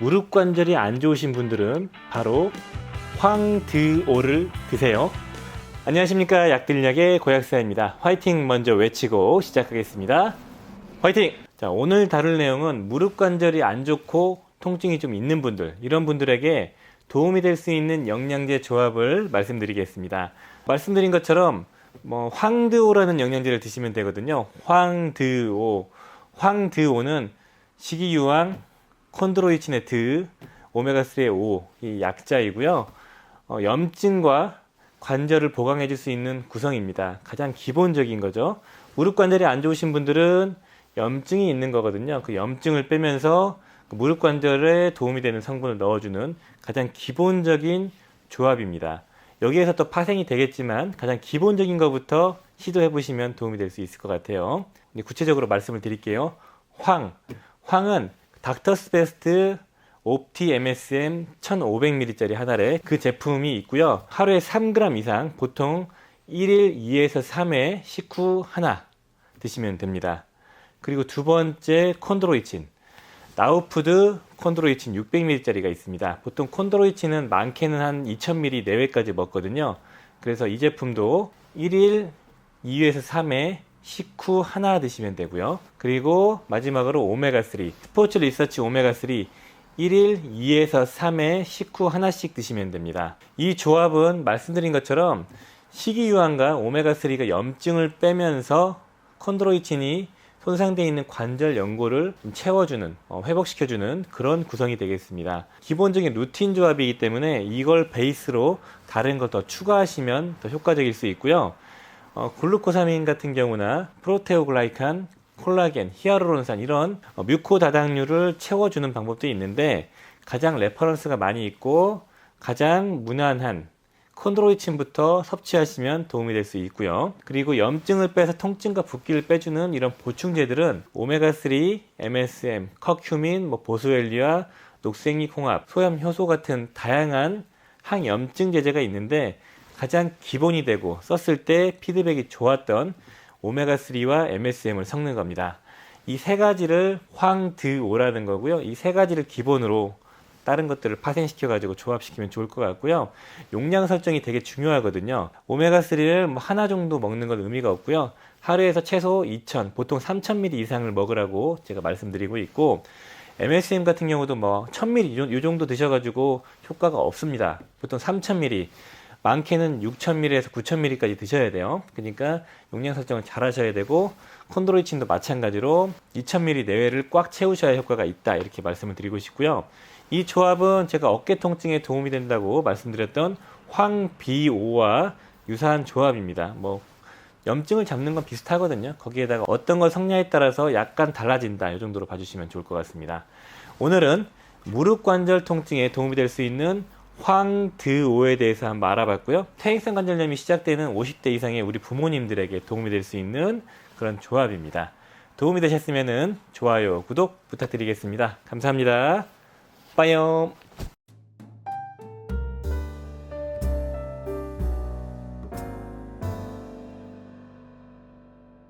무릎 관절이 안 좋으신 분들은 바로 황드오를 드세요. 안녕하십니까 약들약의 고약사입니다. 화이팅 먼저 외치고 시작하겠습니다. 화이팅! 자 오늘 다룰 내용은 무릎 관절이 안 좋고 통증이 좀 있는 분들 이런 분들에게 도움이 될 수 있는 영양제 조합을 말씀드리겠습니다. 말씀드린 것처럼 뭐 황드오라는 영양제를 드시면 되거든요. 황드오, 황드오는 식이유황, 콘드로이친의 드, 오메가3의 오, 이 약자이고요. 어, 염증과 관절을 보강해 줄 수 있는 구성입니다. 가장 기본적인 거죠. 무릎 관절이 안 좋으신 분들은 염증이 있는 거거든요. 그 염증을 빼면서 그 무릎 관절에 도움이 되는 성분을 넣어주는 가장 기본적인 조합입니다. 여기에서 또 파생이 되겠지만 가장 기본적인 것부터 시도해 보시면 도움이 될 수 있을 것 같아요. 구체적으로 말씀을 드릴게요. 황. 황은 닥터스 베스트 옵티 MSM 1500ml짜리 하나에 그 제품이 있고요. 하루에 3g 이상 보통 1일 2에서 3회 식후 하나 드시면 됩니다. 그리고 두 번째 콘드로이친. 나우푸드 콘드로이친 600ml짜리가 있습니다. 보통 콘드로이친은 많게는 한 2000ml 내외까지 먹거든요. 그래서 이 제품도 1일 2회에서 3회 식후 하나 드시면 되고요. 그리고 마지막으로 오메가3 스포츠 리서치 오메가3 1일 2에서 3회 식후 하나씩 드시면 됩니다. 이 조합은 말씀드린 것처럼 식이유황과 오메가3가 염증을 빼면서 콘드로이친이 손상되어 있는 관절 연골을 좀 채워주는, 어, 회복시켜주는 그런 구성이 되겠습니다. 기본적인 루틴 조합이기 때문에 이걸 베이스로 다른 걸 더 추가하시면 더 효과적일 수 있고요. 어, 글루코사민 같은 경우나 프로테오글라이칸, 콜라겐, 히아루론산 이런 어, 뮤코 다당류를 채워주는 방법도 있는데 가장 레퍼런스가 많이 있고 가장 무난한 콘드로이친부터 섭취하시면 도움이 될 수 있고요. 그리고 염증을 빼서 통증과 붓기를 빼주는 이런 보충제들은 오메가3, MSM, 커큐민, 뭐 보스웰리아, 녹색이 홍합, 소염 효소 같은 다양한 항염증 제제가 있는데 가장 기본이 되고 썼을 때 피드백이 좋았던 오메가3와 MSM을 섞는 겁니다. 이 세 가지를 황드오라는 거고요. 이 세 가지를 기본으로 다른 것들을 파생시켜 가지고 조합시키면 좋을 것 같고요. 용량 설정이 되게 중요하거든요. 오메가3를 뭐 하나 정도 먹는 건 의미가 없고요. 하루에서 최소 2,000, 보통 3,000ml 이상을 먹으라고 제가 말씀드리고 있고 MSM 같은 경우도 뭐 1,000ml 이 정도 드셔 가지고 효과가 없습니다. 보통 3,000ml, 많게는 6,000ml에서 9,000ml까지 드셔야 돼요. 그러니까 용량 설정을 잘 하셔야 되고 콘드로이친도 마찬가지로 2,000ml 내외를 꽉 채우셔야 효과가 있다 이렇게 말씀을 드리고 싶고요. 이 조합은 제가 어깨 통증에 도움이 된다고 말씀드렸던 황비오와 유사한 조합입니다. 뭐 염증을 잡는 건 비슷하거든요. 거기에다가 어떤 걸 섞냐에 따라서 약간 달라진다. 이 정도로 봐주시면 좋을 것 같습니다. 오늘은 무릎 관절 통증에 도움이 될 수 있는 황드오에 대해서 한번 알아봤고요. 퇴행성 관절염이 시작되는 50대 이상의 우리 부모님들에게 도움이 될 수 있는 그런 조합입니다. 도움이 되셨으면 좋아요, 구독 부탁드리겠습니다. 감사합니다. 빠이요.